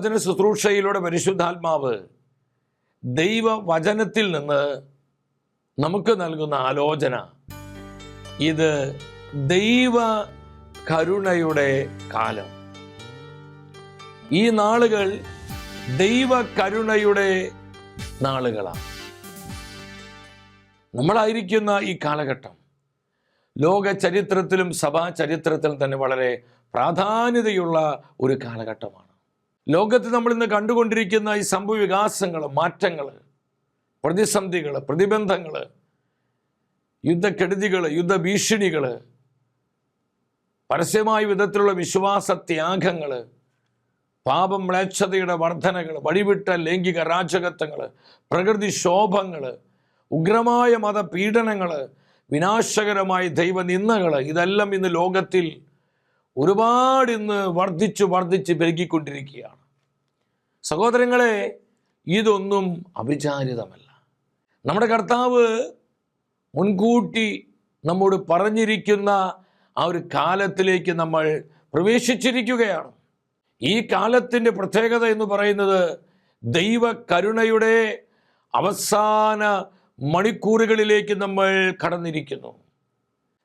വചന ശുശ്രൂഷയിലൂടെ പരിശുദ്ധാത്മാവ് ദൈവവചനത്തിൽ നിന്ന് നമുക്ക് നൽകുന്ന ആലോചന. ഇത് ദൈവ കരുണയുടെ കാലം. ഈ നാളുകൾ ദൈവ കരുണയുടെ നാളുകളാണ്. നമ്മളായിരിക്കുന്ന ഈ കാലഘട്ടം ലോക ചരിത്രത്തിലും സഭാ ചരിത്രത്തിലും തന്നെ വളരെ പ്രാധാന്യതയുള്ള ഒരു കാലഘട്ടമാണ്. ലോകത്ത് നമ്മൾ ഇന്ന് കണ്ടുകൊണ്ടിരിക്കുന്ന ഈ സംഭവ വികാസങ്ങൾ മാറ്റങ്ങൾ പ്രതിസന്ധികൾ പ്രതിബന്ധങ്ങൾ യുദ്ധക്കെടുതികൾ യുദ്ധഭീഷണികൾ പരസ്യമായ വിധത്തിലുള്ള വിശ്വാസ ത്യാഗങ്ങൾ പാപം മ്ലേച്ഛതയുടെ വർധനകൾ വഴിവിട്ട ലൈംഗിക രാജകത്വങ്ങൾ പ്രകൃതിക്ഷോഭങ്ങൾ ഉഗ്രമായ മതപീഡനങ്ങൾ വിനാശകരമായ ദൈവനിന്ദകൾ ഇതെല്ലാം ഇന്ന് ലോകത്തിൽ ഒരുപാട് ഇന്ന് വർദ്ധിച്ചു വർദ്ധിച്ച് പെരുകിക്കൊണ്ടിരിക്കുകയാണ്. സഹോദരങ്ങളെ ഇതൊന്നും അവിചാരിതമല്ല. നമ്മുടെ കർത്താവ് മുൻകൂട്ടി നമ്മോട് പറഞ്ഞിരിക്കുന്ന ആ ഒരു കാലത്തിലേക്ക് നമ്മൾ പ്രവേശിച്ചിരിക്കുകയാണ്. ഈ കാലത്തിന്റെ പ്രത്യേകത എന്ന് പറയുന്നത് ദൈവ കരുണയുടെ അവസാന മണിക്കൂറുകളിലേക്ക് നമ്മൾ കടന്നിരിക്കുന്നു.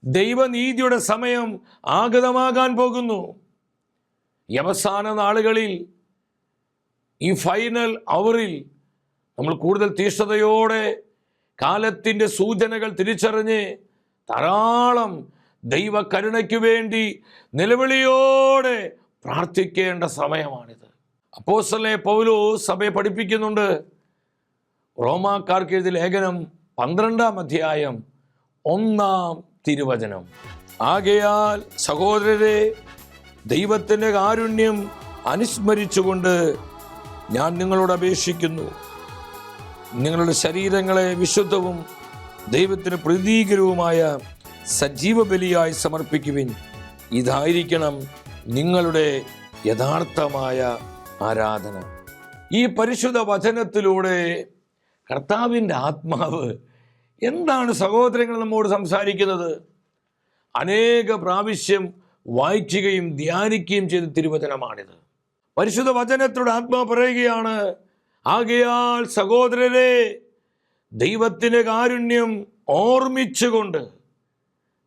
ദൈവനീതിയുടെ സമയം ആഗതമാകാൻ പോകുന്നു. അവസാന നാളുകളിൽ ഈ ഫൈനൽ അവറിൽ നമ്മൾ കൂടുതൽ തീഷ്ണതയോടെ കാലത്തിന്റെ സൂചനകൾ തിരിച്ചറിഞ്ഞ് ധാരാളം ദൈവ കരുണയ്ക്ക് വേണ്ടി നിലവിളിയോടെ പ്രാർത്ഥിക്കേണ്ട സമയമാണിത്. അപ്പോസലെ പൗലോ സഭയെ പഠിപ്പിക്കുന്നുണ്ട്. റോമാക്കാർക്ക് എഴുതിയ ലേഖനം പന്ത്രണ്ടാം അധ്യായം ഒന്നാം തിരുവചനം. ആകയാൽ സഹോദരരെ ദൈവത്തിന്റെ കാരുണ്യം അനുസ്മരിച്ചുകൊണ്ട് ഞാൻ നിങ്ങളോട് അപേക്ഷിക്കുന്നു. നിങ്ങളുടെ ശരീരങ്ങളെ വിശുദ്ധവും ദൈവത്തിന് പ്രീതികരവുമായ സജീവ ബലിയായി സമർപ്പിക്കുവിൻ. ഇതായിരിക്കണം നിങ്ങളുടെ യഥാർത്ഥമായ ആരാധന. ഈ പരിശുദ്ധ വചനത്തിലൂടെ കർത്താവിന്റെ ആത്മാവ് എന്താണ് സഹോദരങ്ങൾ നമ്മോട് സംസാരിക്കുന്നത്? അനേക പ്രാവശ്യം വായിക്കുകയും ധ്യാനിക്കുകയും ചെയ്ത തിരുവചനമാണിത്. പരിശുദ്ധ വചനത്തോട് ആത്മാ പറയുകയാണ്. ആകയാൽ സഹോദരരെ ദൈവത്തിന്റെ കാരുണ്യം ഓർമ്മിച്ചുകൊണ്ട്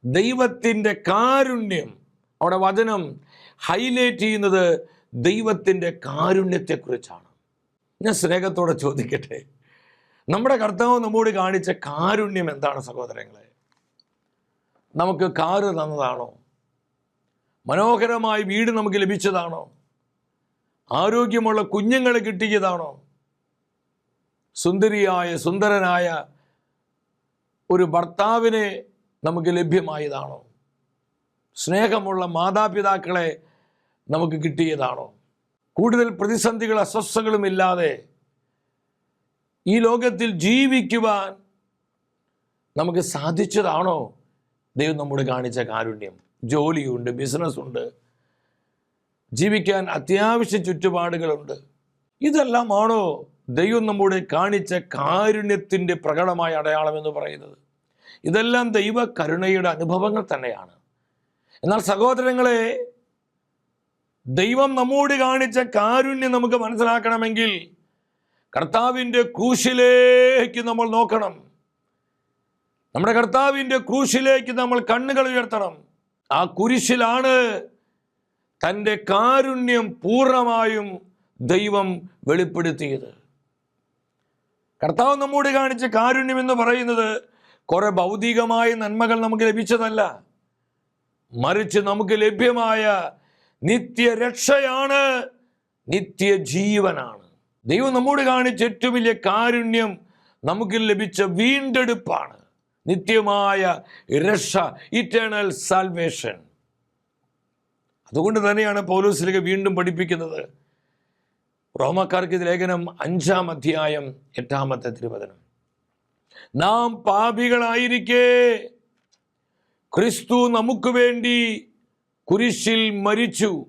ദൈവത്തിന്റെ കാരുണ്യം അവിടെ വചനം ഹൈലൈറ്റ് ചെയ്യുന്നത് ദൈവത്തിന്റെ കാരുണ്യത്തെക്കുറിച്ചാണ്. ഞാൻ സ്നേഹത്തോടെ ചോദിക്കട്ടെ നമ്മുടെ കർത്താവ് നമ്മോട് കാണിച്ച കാരുണ്യം എന്താണ് സഹോദരങ്ങളെ? നമുക്ക് കാറ് തന്നതാണോ? മനോഹരമായ വീട് നമുക്ക് ലഭിച്ചതാണോ? ആരോഗ്യമുള്ള കുഞ്ഞുങ്ങൾ കിട്ടിയതാണോ? സുന്ദരിയായ സുന്ദരനായ ഒരു ഭർത്താവിനെ നമുക്ക് ലഭ്യമായതാണോ? സ്നേഹമുള്ള മാതാപിതാക്കളെ നമുക്ക് കിട്ടിയതാണോ? കൂടുതൽ പ്രതിസന്ധികൾ അസ്വസ്ഥകളും ഇല്ലാതെ ഈ ലോകത്തിൽ ജീവിക്കുവാൻ നമുക്ക് സാധിച്ചതാണോ? ദൈവം നമ്മോട് കാണിച്ച കാരുണ്യം. ജോലിയുണ്ട് ബിസിനസ്സുണ്ട്. ജീവിക്കാൻ അത്യാവശ്യ ചുറ്റുപാടുകളുണ്ട്. ഇതെല്ലാമാണോ ദൈവം നമ്മുടെ കാണിച്ച കാരുണ്യത്തിന്റെ പ്രകടമായ അടയാളം എന്ന് പറയുന്നത്? ഇതെല്ലാം ദൈവ കരുണയുടെ അനുഭവങ്ങൾ തന്നെയാണ്. എന്നാൽ സഹോദരങ്ങളെ ദൈവം നമ്മോട് കാണിച്ച കാരുണ്യം നമുക്ക് മനസ്സിലാക്കണമെങ്കിൽ കർത്താവിന്റെ ക്രൂശിലേക്ക് നമ്മൾ നോക്കണം. നമ്മുടെ കർത്താവിന്റെ ക്രൂശിലേക്ക് നമ്മൾ കണ്ണുകൾ ഉയർത്തണം. ആ കുരിശിലാണ് തന്റെ കാരുണ്യം പൂർണമായും ദൈവം വെളിപ്പെടുത്തിയത്. കർത്താവ് നമ്മോട് കാണിച്ച കാരുണ്യം എന്ന് പറയുന്നത് കുറെ ഭൗതികമായ നന്മകൾ നമുക്ക് ലഭിച്ചതല്ല. മറിച്ച് നമുക്ക് ലഭ്യമായ നിത്യരക്ഷയാണ് നിത്യജീവനാണ്. ദൈവം നമ്മോട് കാണിച്ച ഏറ്റവും വലിയ കാരുണ്യം നമുക്ക് ലഭിച്ച വീണ്ടെടുപ്പാണ്. നിത്യമായ രക്ഷ ഇറ്റേണൽ സാൽവേഷൻ അതുകൊണ്ട് തന്നെയാണ് പൗലോസിലേക്ക് വീണ്ടും പഠിപ്പിക്കുന്നത്. റോമക്കാർക്ക് ലേഖനം അഞ്ചാം അധ്യായം എട്ടാമത്തെ തിരുവചനം. നാം പാപികളായിരിക്കെ ക്രിസ്തു നമുക്ക് വേണ്ടി കുരിശിൽ മരിച്ചു.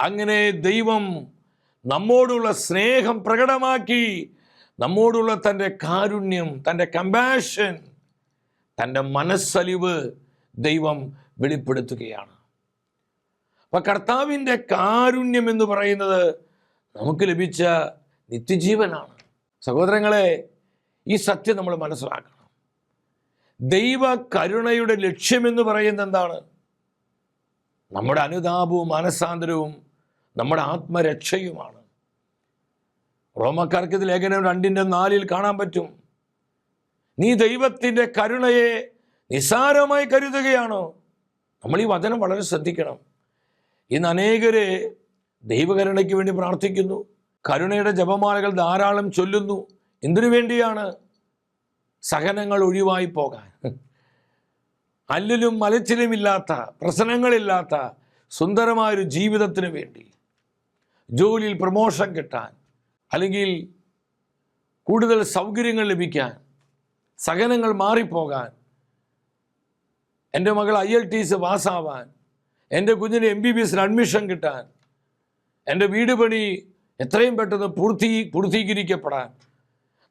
അങ്ങനെ ദൈവം നമ്മോടുള്ള സ്നേഹം പ്രകടമാക്കി നമ്മോടുള്ള തന്റെ കാരുണ്യം തന്റെ കമ്പാഷൻ തന്റെ മനസ്സലിവ് ദൈവം വെളിപ്പെടുത്തുകയാണ്. അപ്പൊ കർത്താവിന്റെ കാരുണ്യം എന്ന് പറയുന്നത് നമുക്ക് ലഭിച്ച നിത്യജീവനാണ്. സഹോദരങ്ങളെ ഈ സത്യം നമ്മൾ മനസ്സിലാക്കണം. ദൈവ കരുണയുടെ ലക്ഷ്യമെന്ന് പറയുന്നത് എന്താണ്? നമ്മുടെ അനുതാപവും മാനസാന്തരവും നമ്മുടെ ആത്മരക്ഷയുമാണ്. റോമക്കാർക്ക് ഇത് ലേഖനം രണ്ടിന്റെ നാലിൽ കാണാൻ പറ്റും. നീ ദൈവത്തിന്റെ കരുണയെ നിസാരമായി കരുതുകയാണോ? നമ്മൾ ഈ വചനം വളരെ ശ്രദ്ധിക്കണം. ഇന്ന് അനേകരെ ദൈവകരുണയ്ക്ക് വേണ്ടി പ്രാർത്ഥിക്കുന്നു. കരുണയുടെ ജപമാലകൾ ധാരാളം ചൊല്ലുന്നു. എന്തിനു വേണ്ടിയാണ് സഹനങ്ങൾ ഒഴിവായി പോകാൻ? അല്ലിലും മലച്ചിലുമില്ലാത്ത പ്രശ്നങ്ങളില്ലാത്ത സുന്ദരമായൊരു ജീവിതത്തിന് വേണ്ടി. ജോലിയിൽ പ്രമോഷൻ കിട്ടാൻ അല്ലെങ്കിൽ കൂടുതൽ സൗകര്യങ്ങൾ ലഭിക്കാൻ സഹനങ്ങൾ മാറിപ്പോകാൻ എന്റെ മകൾ ഐ എൽ ടി സി പാസ്സാവാൻ എന്റെ കുഞ്ഞിന് എം ബി ബി എസിന് അഡ്മിഷൻ കിട്ടാൻ എന്റെ വീട് പണി എത്രയും പെട്ടെന്ന് പൂർത്തി പൂർത്തീകരിക്കപ്പെടാൻ.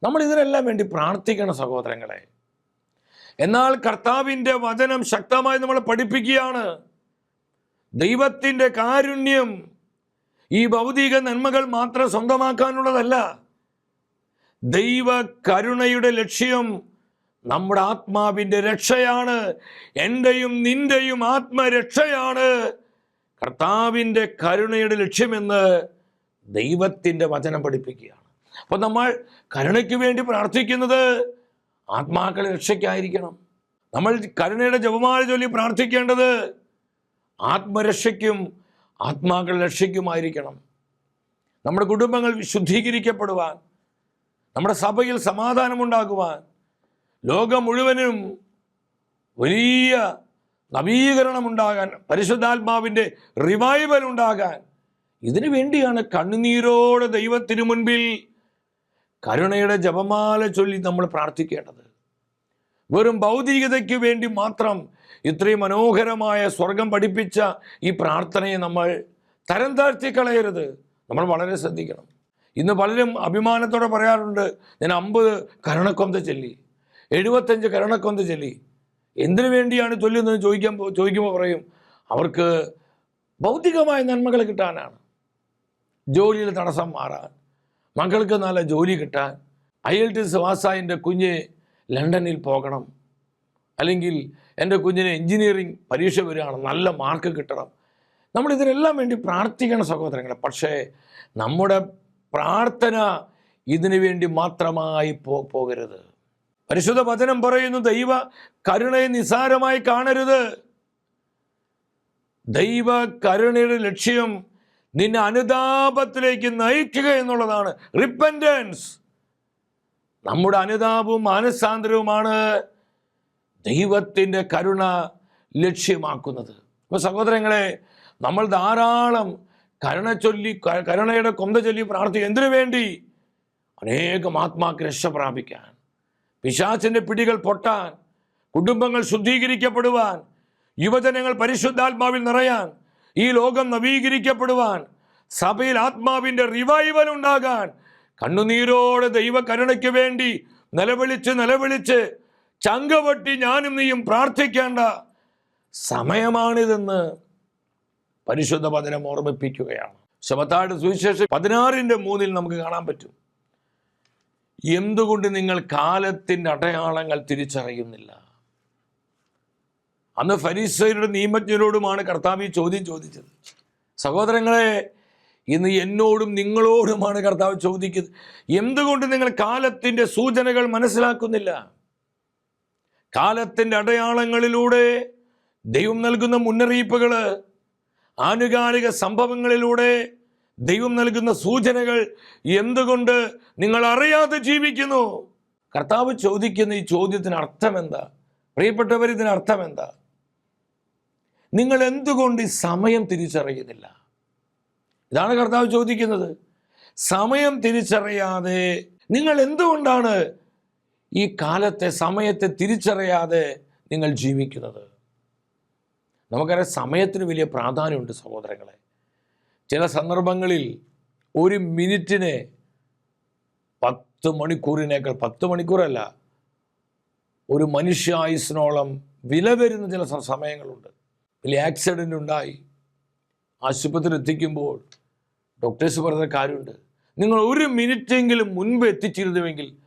നമ്മൾ ഇതിനെല്ലാം വേണ്ടി പ്രാർത്ഥിക്കണം സഹോദരങ്ങളെ. എന്നാൽ കർത്താവിന്റെ വചനം ശക്തമായി നമ്മളെ പഠിപ്പിക്കുകയാണ്. ദൈവത്തിന്റെ കാരുണ്യം ഈ ഭൗതിക നന്മകൾ മാത്രം സ്വന്തമാക്കാനുള്ളതല്ല. ദൈവ കരുണയുടെ ലക്ഷ്യം നമ്മുടെ ആത്മാവിന്റെ രക്ഷയാണ്. എന്റെയും നിന്റെയും ആത്മരക്ഷയാണ്. കർത്താവിന്റെ കരുണയുടെ ലക്ഷ്യമെന്ന് ദൈവത്തിന്റെ വചനം പഠിപ്പിക്കുകയാണ്. അപ്പോൾ നമ്മൾ കരുണയ്ക്ക് വേണ്ടി പ്രാർത്ഥിക്കുന്നത് ആത്മാക്കളെ രക്ഷയ്ക്കായിരിക്കണം. നമ്മൾ കരുണയുടെ ജപമാല ചൊല്ലി പ്രാർത്ഥിക്കേണ്ടത് ആത്മരക്ഷയ്ക്കും ആത്മാക്കളുടെ രക്ഷയ്ക്കുമായിരിക്കണം. നമ്മുടെ കുടുംബങ്ങൾ ശുദ്ധീകരിക്കപ്പെടുവാൻ നമ്മുടെ സഭയിൽ സമാധാനമുണ്ടാകുവാൻ ലോകം മുഴുവനും വലിയ നവീകരണം ഉണ്ടാകാൻ പരിശുദ്ധാത്മാവിന്റെ റിവൈവൽ ഉണ്ടാകാൻ ഇതിനു വേണ്ടിയാണ് കണ്ണുനീരോടെ ദൈവത്തിനു മുൻപിൽ കരുണയുടെ ജപമാല ചൊല്ലി നമ്മൾ പ്രാർത്ഥിക്കേണ്ടത്. വെറും ഭൗതികതയ്ക്ക് വേണ്ടി മാത്രം ഇത്രയും മനോഹരമായ സ്വർഗം പഠിപ്പിച്ച ഈ പ്രാർത്ഥനയെ നമ്മൾ തരം താഴ്ത്തി കളയരുത്. നമ്മൾ വളരെ ശ്രദ്ധിക്കണം. ഇന്ന് പലരും അഭിമാനത്തോടെ പറയാറുണ്ട് ഞാൻ അമ്പത് കരുണക്കൊന്ത ചൊല്ലി. എഴുപത്തഞ്ച് കരുണക്കൊന്ത ചൊല്ലി. എന്തിനു വേണ്ടിയാണ് ചൊല്ലുന്നത് ചോദിക്കാൻ ചോദിക്കുമ്പോൾ പറയും അവർക്ക് ഭൗതികമായ നന്മകൾ കിട്ടാനാണ്. ജോലിയിൽ തടസ്സം മാറാൻ. മക്കൾക്ക് നല്ല ജോലി കിട്ടാൻ. ഐ എൽ ടി സുവാസായിന്റെ കുഞ്ഞ് ലണ്ടനിൽ പോകണം. അല്ലെങ്കിൽ എന്റെ കുഞ്ഞിന് എൻജിനീയറിംഗ് പരീക്ഷ വരികയാണ് നല്ല മാർക്ക് കിട്ടണം. നമ്മൾ ഇതിനെല്ലാം വേണ്ടി പ്രാർത്ഥിക്കണം സഹോദരങ്ങളെ. പക്ഷേ നമ്മുടെ പ്രാർത്ഥന ഇതിനു വേണ്ടി മാത്രമായി പോകരുത്. പരിശുദ്ധ വചനം പറയുന്നു ദൈവ കരുണയെ നിസാരമായി കാണരുത്. ദൈവ കരുണയുടെ ലക്ഷ്യം നിന്നെ അനുതാപത്തിലേക്ക് നയിക്കുക എന്നുള്ളതാണ്. റിപ്പന്റൻസ് നമ്മുടെ അനുതാപവും മാനസാന്തരവുമാണ് ദൈവത്തിന്റെ കരുണ ലക്ഷ്യമാക്കുന്നത്. അപ്പോൾ സഹോദരങ്ങളെ നമ്മൾ ധാരാളം കരുണ ചൊല്ലി കരുണയുടെ കൊന്ത ചൊല്ലി പ്രാർത്ഥിക്കും എന്തിനു വേണ്ടി? അനേകം ആത്മാക്ക് രക്ഷ പ്രാപിക്കാൻ. പിശാചിന്റെ പിടികൾ പൊട്ടാൻ കുടുംബങ്ങൾ ശുദ്ധീകരിക്കപ്പെടുവാൻ യുവജനങ്ങൾ പരിശുദ്ധാത്മാവിൽ നിറയാൻ ഈ ലോകം നവീകരിക്കപ്പെടുവാൻ സഭയിൽ ആത്മാവിന്റെ റിവൈവൽ ഉണ്ടാകാൻ കണ്ണുനീരോടെ ദൈവ കരുണയ്ക്ക് വേണ്ടി നിലവിളിച്ച് നിലവിളിച്ച് ചങ്കവട്ടി ഞാനും നീയും പ്രാർത്ഥിക്കേണ്ട സമയമാണിതെന്ന് പരിശുദ്ധ പദനം ഓർമ്മിപ്പിക്കുകയാണ്. ശബത്താട് സുവിശേഷം പതിനാറിന്റെ മൂന്നിൽ നമുക്ക് കാണാൻ പറ്റും. എന്തുകൊണ്ട് നിങ്ങൾ കാലത്തിന്റെ അടയാളങ്ങൾ തിരിച്ചറിയുന്നില്ല? അന്ന് ഫരീസയുടെ നിയമജ്ഞരോടുമാണ് കർത്താവ് ഈ ചോദ്യം ചോദിച്ചത്. സഹോദരങ്ങളെ ഇന്ന് എന്നോടും നിങ്ങളോടുമാണ് കർത്താവ് ചോദിക്കുന്നത്. എന്തുകൊണ്ട് നിങ്ങൾ കാലത്തിന്റെ സൂചനകൾ മനസ്സിലാക്കുന്നില്ല? കാലത്തിന്റെ അടയാളങ്ങളിലൂടെ ദൈവം നൽകുന്ന മുന്നറിയിപ്പുകൾ ആനുകാലിക സംഭവങ്ങളിലൂടെ ദൈവം നൽകുന്ന സൂചനകൾ എന്തുകൊണ്ട് നിങ്ങൾ അറിയാതെ ജീവിക്കുന്നു? കർത്താവ് ചോദിക്കുന്ന ഈ ചോദ്യത്തിന് അർത്ഥം എന്താ? പ്രിയപ്പെട്ടവർ ഇതിന് അർത്ഥം എന്താ? നിങ്ങൾ എന്തുകൊണ്ട് ഈ സമയം തിരിച്ചറിയുന്നില്ല? ഇതാണ് കർത്താവ് ചോദിക്കുന്നത്. സമയം തിരിച്ചറിയാതെ നിങ്ങൾ എന്തുകൊണ്ടാണ് ഈ കാലത്തെ സമയത്തെ തിരിച്ചറിയാതെ നിങ്ങൾ ജീവിക്കുന്നത്? നമുക്കറിയാം സമയത്തിന് വലിയ പ്രാധാന്യമുണ്ട് സഹോദരങ്ങളെ. ചില സന്ദർഭങ്ങളിൽ ഒരു മിനിറ്റിന് പത്ത് മണിക്കൂറിനേക്കാൾ പത്ത് മണിക്കൂറല്ല ഒരു മനുഷ്യായുസിനോളം വില വരുന്ന ചില സമയങ്ങളുണ്ട്. വലിയ ആക്സിഡന്റ് ഉണ്ടായി. ആശുപത്രിയിൽ എത്തിക്കുമ്പോൾ ഡോക്ടേഴ്സ് പറഞ്ഞ കാര്യമുണ്ട്. നിങ്ങൾ ഒരു മിനിറ്റെങ്കിലും മുൻപ് എത്തിച്ചിരുന്നുവെങ്കിൽ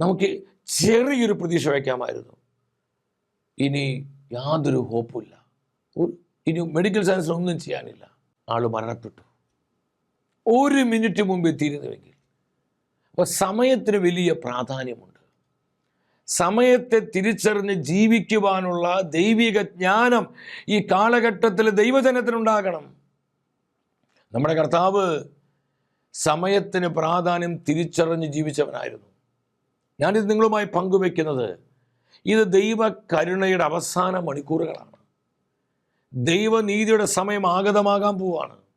നമുക്ക് ചെറിയൊരു പ്രതീക്ഷ വയ്ക്കാമായിരുന്നു. ഇനി യാതൊരു ഹോപ്പുമില്ല ഇനി മെഡിക്കൽ സയൻസിൽ ഒന്നും ചെയ്യാനില്ല. ആൾ മരണപ്പെട്ടു. ഒരു മിനിറ്റ് മുമ്പ് എത്തിയിരുന്നുവെങ്കിൽ. അപ്പോൾ സമയത്തിന് വലിയ പ്രാധാന്യമുണ്ട്. സമയത്തെ തിരിച്ചറിഞ്ഞ് ജീവിക്കുവാനുള്ള ദൈവിക ജ്ഞാനം ഈ കാലഘട്ടത്തിൽ ദൈവജനത്തിനുണ്ടാകണം. നമ്മുടെ കർത്താവ് സമയത്തിന് പ്രാധാന്യം തിരിച്ചറിഞ്ഞ് ജീവിച്ചവനായിരുന്നു. ഞാനിത് നിങ്ങളുമായി പങ്കുവെക്കുന്നത് ഇത് ദൈവ കരുണയുടെ അവസാന മണിക്കൂറുകളാണ്. ദൈവനീതിയുടെ സമയം ആഗതമാകാൻ പോവാണ്.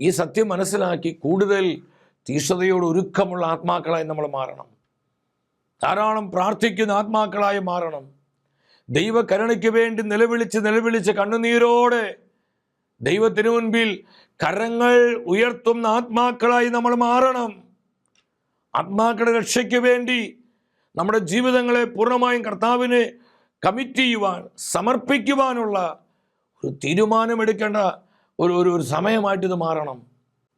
ഈ സത്യം മനസ്സിലാക്കി കൂടുതൽ തീഷ്ണതയോട് ഒരുക്കമുള്ള ആത്മാക്കളായി നമ്മൾ മാറണം. ധാരാളം പ്രാർത്ഥിക്കുന്ന ആത്മാക്കളായി മാറണം. ദൈവകരുണയ്ക്ക് വേണ്ടി നിലവിളിച്ച് നിലവിളിച്ച് കണ്ണുനീരോടെ ദൈവത്തിനു മുൻപിൽ കരങ്ങൾ ഉയർത്തുന്ന ആത്മാക്കളായി നമ്മൾ മാറണം. ആത്മാക്കളുടെ രക്ഷയ്ക്ക് വേണ്ടി നമ്മുടെ ജീവിതങ്ങളെ പൂർണമായും കർത്താവിന് കമ്മിറ്റ് ചെയ്യുവാൻ സമർപ്പിക്കുവാനുള്ള ഒരു തീരുമാനമെടുക്കേണ്ട ഒരു ഒരു ഒരു സമയമായിട്ട് ഇത് മാറണം.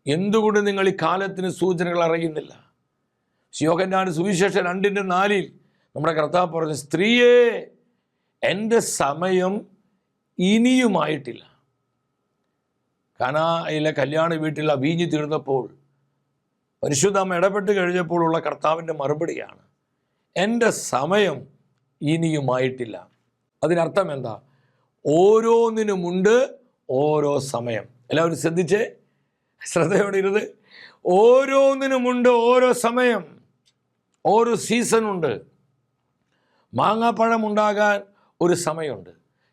എന്തുകൊണ്ട് നിങ്ങൾ ഈ കാലത്തിന് സൂചനകൾ അറിയുന്നില്ല? ശിവകന്യാണ് സുവിശേഷം രണ്ടിന്റെ നാലിൽ നമ്മുടെ കർത്താവ് പറഞ്ഞു സ്ത്രീയെ എന്റെ സമയം ഇനിയുമായിട്ടില്ല. കനായിലെ കല്യാണ വീട്ടിൽ ആ വീഞ്ഞ് തീർന്നപ്പോൾ പരിശുദ്ധം ഇടപെട്ട് കഴിഞ്ഞപ്പോഴുള്ള കർത്താവിന്റെ മറുപടിയാണ് എന്റെ സമയം ഇനിയുമായിട്ടില്ല. അതിനർത്ഥം എന്താ? ഓരോന്നിനുമുണ്ട് ഓരോ സമയം. എല്ലാവരും ശ്രദ്ധിച്ചേ? ശ്രദ്ധയോടെ ഇരുത് ഓരോന്നിനുമുണ്ട് ഓരോ സമയം. ഓരോ സീസണുണ്ട്. മാങ്ങാപ്പഴം ഉണ്ടാകാൻ ഒരു സമയമുണ്ട്.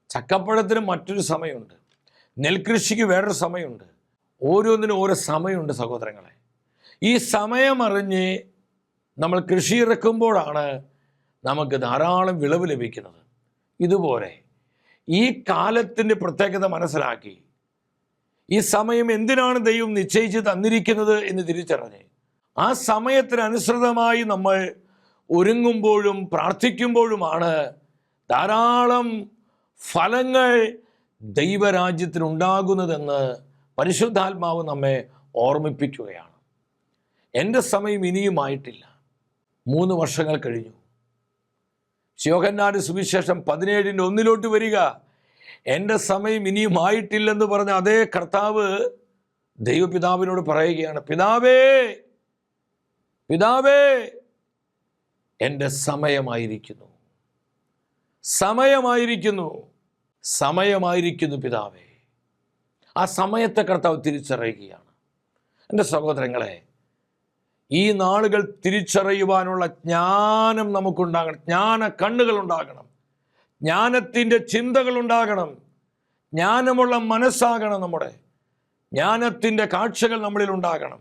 ചക്കപ്പഴത്തിന് മറ്റൊരു സമയമുണ്ട്. നെൽകൃഷിക്ക് വേറൊരു സമയമുണ്ട്. ഓരോന്നിനും ഓരോ സമയമുണ്ട് സഹോദരങ്ങളെ. ഈ സമയമറിഞ്ഞ് നമ്മൾ കൃഷി ഇറക്കുമ്പോഴാണ് നമുക്ക് ധാരാളം വിളവ് ലഭിക്കുന്നത്. ഇതുപോലെ ഈ കാലത്തിന്റെ പ്രത്യേകത മനസ്സിലാക്കി. ഈ സമയം എന്തിനാണ് ദൈവം നിശ്ചയിച്ച് തന്നിരിക്കുന്നത് എന്ന് തിരിച്ചറിഞ്ഞ്. ആ സമയത്തിനനുസൃതമായി നമ്മൾ ഒരുങ്ങുമ്പോഴും പ്രാർത്ഥിക്കുമ്പോഴുമാണ് ധാരാളം ഫലങ്ങൾ ദൈവരാജ്യത്തിനുണ്ടാകുന്നതെന്ന് പരിശുദ്ധാത്മാവ് നമ്മെ ഓർമ്മിപ്പിക്കുകയാണ്. എന്റെ സമയം ഇനിയുമായിട്ടില്ല. മൂന്ന് വർഷങ്ങൾ കഴിഞ്ഞു. ശിവകന്നാട് സുവിശേഷം പതിനേഴിന്റെ ഒന്നിലോട്ട് വരിക. എന്റെ സമയം ഇനിയും ആയിട്ടില്ലെന്ന് പറഞ്ഞ അതേ കർത്താവ് ദൈവപിതാവിനോട് പറയുകയാണ് പിതാവേ പിതാവേ എന്റെ സമയമായിരിക്കുന്നു. സമയമായിരിക്കുന്നു. സമയമായിരിക്കുന്നു പിതാവേ. ആ സമയത്തെ കർത്താവ് തിരിച്ചറിയുകയാണ്. എന്റെ സഹോദരങ്ങളെ ഈ നാളുകൾ തിരിച്ചറിയുവാനുള്ള ജ്ഞാനം നമുക്കുണ്ടാകണം. ജ്ഞാന കണ്ണുകൾ ഉണ്ടാകണം ജ്ഞാനത്തിന്റെ ചിന്തകൾ ഉണ്ടാകണം ജ്ഞാനമുള്ള മനസ്സാകണം നമ്മുടെ. ജ്ഞാനത്തിന്റെ കാഴ്ചകൾ നമ്മളിൽ ഉണ്ടാകണം.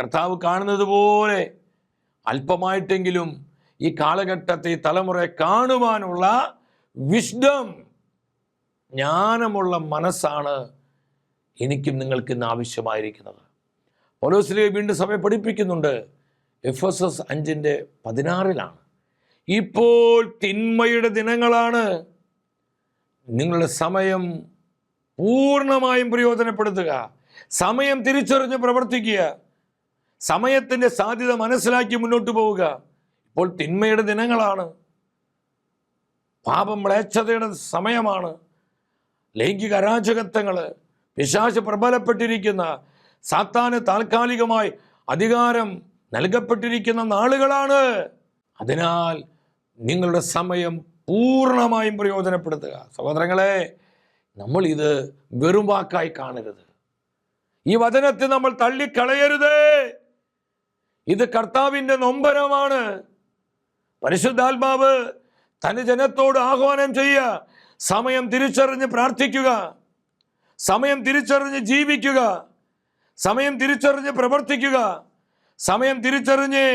കർത്താവ് കാണുന്നത് പോലെ അല്പമായിട്ടെങ്കിലും ഈ കാലഘട്ടത്തെ തലമുറയെ കാണുവാനുള്ള വിഷ്ഡം ജ്ഞാനമുള്ള മനസ്സാണ് എനിക്കും നിങ്ങൾക്ക് ഇന്ന് ആവശ്യമായിരിക്കുന്നത്. പൗലോസ്ലിയെ വീണ്ടും സഭയെ പഠിപ്പിക്കുന്നുണ്ട്. എഫ് എസ് എസ് അഞ്ചിന്റെ പതിനാറിലാണ്. ഇപ്പോൾ തിന്മയുടെ ദിനങ്ങളാണ്. നിങ്ങളുടെ സമയം പൂർണമായും പ്രയോജനപ്പെടുത്തുക. സമയം തിരിച്ചറിഞ്ഞ് പ്രവർത്തിക്കുക. സമയത്തിന്റെ സാധ്യത മനസ്സിലാക്കി മുന്നോട്ട് പോവുക. ഇപ്പോൾ തിന്മയുടെ ദിനങ്ങളാണ്. പാപം മ്ലേച്ഛതയുടെ സമയമാണ്. ലൈംഗിക അരാജകത്വങ്ങൾ പിശാച് പ്രബലപ്പെട്ടിരിക്കുന്ന സാത്താന് താൽക്കാലികമായി അധികാരം നൽകപ്പെട്ടിരിക്കുന്ന നാളുകളാണ്. അതിനാൽ നിങ്ങളുടെ സമയം പൂർണമായും പ്രയോജനപ്പെടുത്തുക. സഹോദരങ്ങളെ നമ്മൾ ഇത് വെറും വാക്കായി കാണരുത്. ഈ വചനത്തെ നമ്മൾ തള്ളിക്കളയരുത്. ഇത് കർത്താവിന്റെ നൊമ്പരമാണ്. പരിശുദ്ധാത്മാവ് തന്റെ ജനത്തോട് ആഹ്വാനം ചെയ്യുക. സമയം തിരിച്ചറിഞ്ഞ് പ്രാർത്ഥിക്കുക. സമയം തിരിച്ചറിഞ്ഞ് ജീവിക്കുക. സമയം തിരിച്ചറിഞ്ഞ് പ്രവർത്തിക്കുക. സമയം തിരിച്ചറിഞ്ഞ്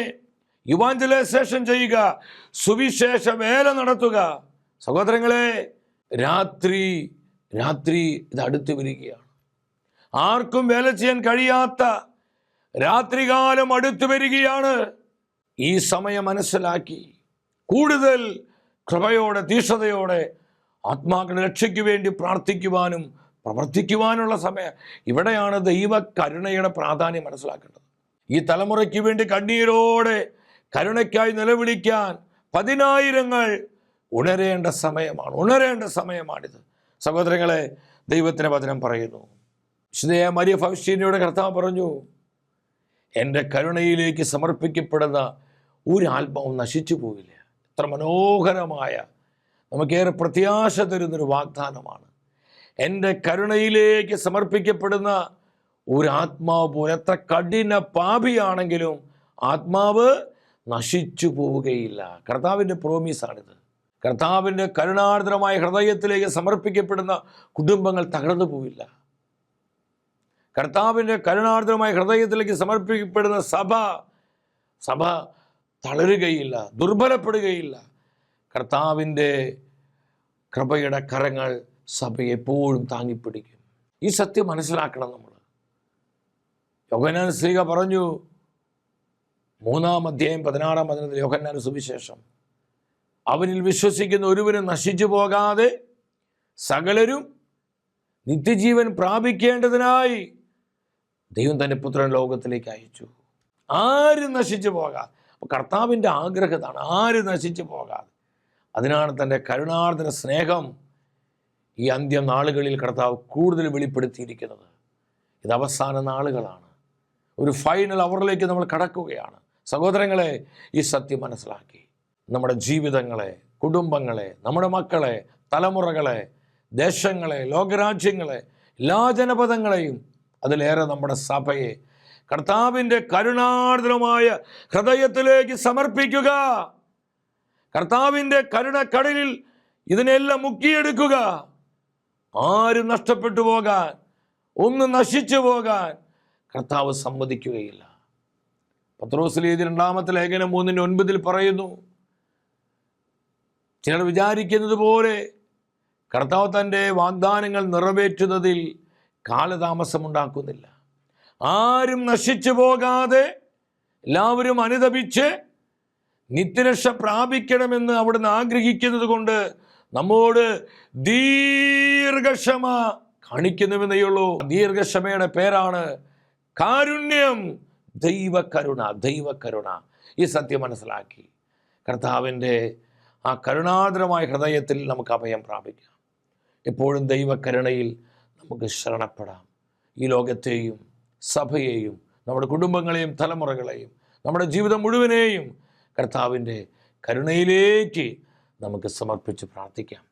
യുവാഞ്ചലൈസേഷൻ ചെയ്യുക. സുവിശേഷ വേല നടത്തുക. സഹോദരങ്ങളെ രാത്രി രാത്രി ഇത് അടുത്ത് വരികയാണ്. ആർക്കും വേല ചെയ്യാൻ കഴിയാത്ത രാത്രികാലം അടുത്തു വരികയാണ്. ഈ സമയം മനസ്സിലാക്കി കൂടുതൽ കൃപയോടെ തീഷ്ണതയോടെ ആത്മാക്കളെ രക്ഷയ്ക്ക് വേണ്ടി പ്രാർത്ഥിക്കുവാനും പ്രവർത്തിക്കുവാനുള്ള സമയം. ഇവിടെയാണ് ദൈവ കരുണയുടെ പ്രാധാന്യം മനസ്സിലാക്കേണ്ടത്. ഈ തലമുറയ്ക്ക് വേണ്ടി കണ്ണീരോടെ കരുണയ്ക്കായി നിലവിളിക്കാൻ പതിനായിരങ്ങൾ ഉണരേണ്ട സമയമാണ്. ഉണരേണ്ട സമയമാണിത്. സഹോദരങ്ങളെ ദൈവത്തിന്റെ വചനം പറയുന്നു. വിശുദ്ധയ മരിയ ഫൗസ്റ്റീനയുടെ കർത്താവ് പറഞ്ഞു എന്റെ കരുണയിലേക്ക് സമർപ്പിക്കപ്പെടുന്ന ഒരു ആത്മാവും നശിച്ചു പോവില്ല. എത്ര മനോഹരമായ നമുക്കേറെ പ്രത്യാശ തരുന്നൊരു വാഗ്ദാനമാണ്. എന്റെ കരുണയിലേക്ക് സമർപ്പിക്കപ്പെടുന്ന ഒരു ആത്മാവ് പോലെ എത്ര കഠിന പാപിയാണെങ്കിലും ആത്മാവ് നശിച്ചു പോവുകയില്ല. കർത്താവിന്റെ പ്രോമീസാണിത് കർത്താവിന്റെ കരുണാർദ്രമായ ഹൃദയത്തിലേക്ക് സമർപ്പിക്കപ്പെടുന്ന കുടുംബങ്ങൾ തകർന്നു പോവില്ല. കർത്താവിന്റെ കരുണാർദ്രമായ ഹൃദയത്തിലേക്ക് സമർപ്പിക്കപ്പെടുന്ന സഭ സഭ തളരുകയില്ല ദുർബലപ്പെടുകയില്ല. കർത്താവിന്റെ കൃപയുടെ കരങ്ങൾ സഭയെ എപ്പോഴും താങ്ങിപ്പിടിക്കും. ഈ സത്യം മനസ്സിലാക്കണം നമ്മൾ. യോഗനാൻ സ്ത്രീക പറഞ്ഞു മൂന്നാം അധ്യായം പതിനാറാം പതിനത്തിൽ യോഗന്നാൻ സുവിശേഷം അവനിൽ വിശ്വസിക്കുന്ന ഒരുവനും നശിച്ചു പോകാതെ സകലരും നിത്യജീവൻ പ്രാപിക്കേണ്ടതിനായി ദൈവം തന്റെ പുത്രൻ ലോകത്തിലേക്ക് അയച്ചു. ആരും നശിച്ചു പോകാതെ? അപ്പോൾ കർത്താവിന്റെ ആഗ്രഹത്താണ് ആരും നശിച്ചു പോകാതെ? അതിനാണ് തന്റെ കരുണാർദ്ര സ്നേഹം ഈ അന്ത്യനാളുകളിൽ കർത്താവ് കൂടുതൽ വെളിപ്പെടുത്തിയിരിക്കുന്നത്. ഇത് അവസാന നാളുകളാണ്. ഒരു ഫൈനൽ അവറിലേക്ക് നമ്മൾ കടക്കുകയാണ്. സഹോദരങ്ങളെ ഈ സത്യം മനസ്സിലാക്കി. നമ്മുടെ ജീവിതങ്ങളെ കുടുംബങ്ങളെ നമ്മുടെ മക്കളെ തലമുറകളെ ദേശങ്ങളെ ലോകരാജ്യങ്ങളെ എല്ലാ ജനപദങ്ങളെയും അതിലേറെ നമ്മുടെ സഭയെ കർത്താവിന്റെ കരുണാർദ്രമായ ഹൃദയത്തിലേക്ക് സമർപ്പിക്കുക. കർത്താവിന്റെ കരുണക്കടലിൽ ഇതിനെല്ലാം മുക്കിയെടുക്കുക. ആരും നഷ്ടപ്പെട്ടു പോകാൻ ഒന്നും നശിച്ചു പോകാൻ കർത്താവ് സമ്മതിക്കുകയില്ല. പത്രോസിലേതി രണ്ടാമത്തെ ലേഖനം മൂന്നിന്റെ ഒൻപതിൽ പറയുന്നു ചിലർ വിചാരിക്കുന്നത് പോലെ കർത്താവ് തന്റെ വാഗ്ദാനങ്ങൾ നിറവേറ്റുന്നതിൽ കാലതാമസമുണ്ടാക്കുന്നില്ല ആരും നശിച്ചു പോകാതെ എല്ലാവരും അനുദപിച്ച് നിത്യരക്ഷ പ്രാപിക്കണമെന്ന് അവിടുന്ന് ആഗ്രഹിക്കുന്നത് കൊണ്ട് നമ്മോട് ദീർഘക്ഷമ കാണിക്കുന്നുവെന്നേ ഉള്ളൂ. ദീർഘക്ഷമയുടെ പേരാണ് കാരുണ്യം. ദൈവകരുണ ദൈവകരുണ. ഈ സത്യം മനസ്സിലാക്കി. കർത്താവിന്റെ ആ കരുണാതരമായ ഹൃദയത്തിൽ നമുക്ക് അഭയം പ്രാപിക്കാം. എപ്പോഴും ദൈവകരുണയിൽ നമുക്ക് ശരണപ്പെടാം. ഈ ലോകത്തെയും സഭയെയും നമ്മുടെ കുടുംബങ്ങളെയും തലമുറകളെയും നമ്മുടെ ജീവിതം മുഴുവനെയും കർത്താവിന്റെ കരുണയിലേക്ക് നമുക്ക് സമർപ്പിച്ച് പ്രാർത്ഥിക്കാം.